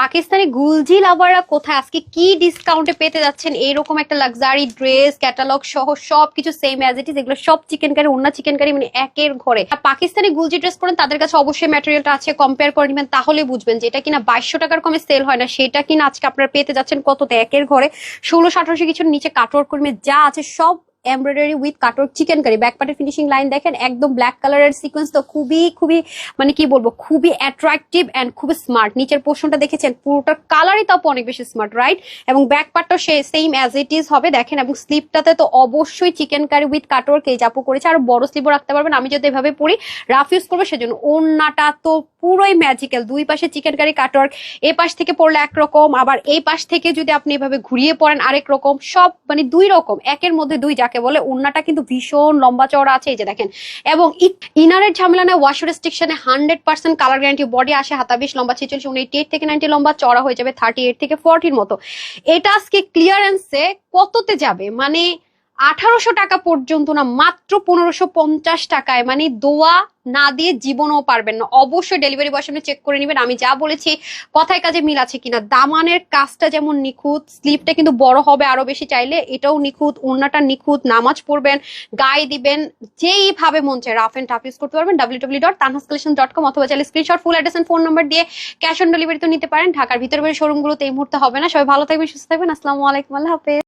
পাকিস্তানি গুলজি লাভাররা কোথায়? আজকে কি ডিসকাউন্টে পেতে যাচ্ছেন? এইরকম একটা লাক্সারি ড্রেস ক্যাটালগ সহ সবকিছু সেম অ্যাজ ইট ইজ এগুলো সব চিকেন কারি অন্য চিকেন কারি মানে একের ঘরে। পাকিস্তানি গুলজি ড্রেস পরেন, তাদের কাছে অবশ্যই ম্যাটেরিয়ালটা আছে কম্পেয়ার করে নেবেন, তাহলে বুঝবেন যে এটা কিনা বাইশশো টাকার কমে সেল হয় না, সেটা কিনা আজকে আপনারা পেতে যাচ্ছেন কততে একের ঘরে? ষোলোশো, আঠারোশো কিছুর নিচে কাটওয়ার্ক করবে যা আছে সব এমব্রয়ডারি উইথ কাটোর চিকেন কারি ব্যাক পার্টের ফিনিশিং লাইন দেখেন, একদম ব্ল্যাক কালারের সিকোয়েন্স তো খুবই খুবই মানে কি বলব, খুবই অ্যাট্রাকটিভ অ্যান্ড খুবই স্মার্ট নিচের পোর্শনটা দেখেছেন পুরোটার কালারই তাও অনেক বেশি স্মার্ট রাইট এবং ব্যাক পার্টটা সে সেম অ্যাজ ইট ইজ হবে, দেখেন। এবং স্লিপটাতে তো অবশ্যই চিকেন কারি উইথ কাটোর এই জাপু করেছে। আর বড় স্লিপও রাখতে পারবেন। আমি যদি এভাবে পরি রাফ ইউজ করব সেজন্য। ওন্নাটা তো পুরোই ম্যাজিক্যাল দুই পাশে চিকেন কারি কাটওয়ার্ক এ পাশ থেকে পড়লে একরকম। আবার এই পাশ থেকে যদি আপনি এভাবে ঘুরিয়ে পড়েন, আরেক রকম। সব মানে দুই রকম। একের মধ্যে দুই, যাকে বলে উন্নাটা কিন্তু ভীষণ লম্বা চওড়া আছে, এই যে দেখেন। এবং ইনারের ঝামেলা না wash রেস্ট্রিকশনে hundred percent colour guarantee body আসে, হাতা বিশ লম্বা, ছেচল্লিশ এইটি এইট থেকে নাইনটি লম্বা চড়া হয়ে যাবে থার্টি এইট থেকে ফর্টির মতো। এটা আজকে ক্লিয়ারেন্সে কততে যাবে? মানে আঠারোশো টাকা পর্যন্ত না, মাত্র পনেরোশো পঞ্চাশ টাকায়। মানে দোয়া না দিয়ে জীবনও পারবেন না। অবশ্যই ডেলিভারি বয় সামনে চেক করে নেবেন। আমি যা বলেছি, কথায় কাজে মিল আছে কিনা। দামানের কাজটা যেমন নিখুঁত স্লিপটা কিন্তু বড় হবে আরও বেশি চাইলে, এটাও নিখুঁত, ওড়নাটা নিখুঁত, নামাজ পড়বেন, গায়ে দিবেন, যেইভাবে মন চায় রাফ এন্ড টাফ ইউজ করতে পারবেন। W W dot Tanhas collection dot com অথবা চাইলে screenshot full address phone number দিয়ে ক্যাশ অন ডেলিভারি তো নিতে পারেন। ঢাকার ভিতরে শোরুমগুলোতে এই মুহূর্তে হবে না। সবাই ভালো থাকবেন, সুস্থ থাকবেন। আসসালামু আলাইকুম, আল্লাহ হাফেজ।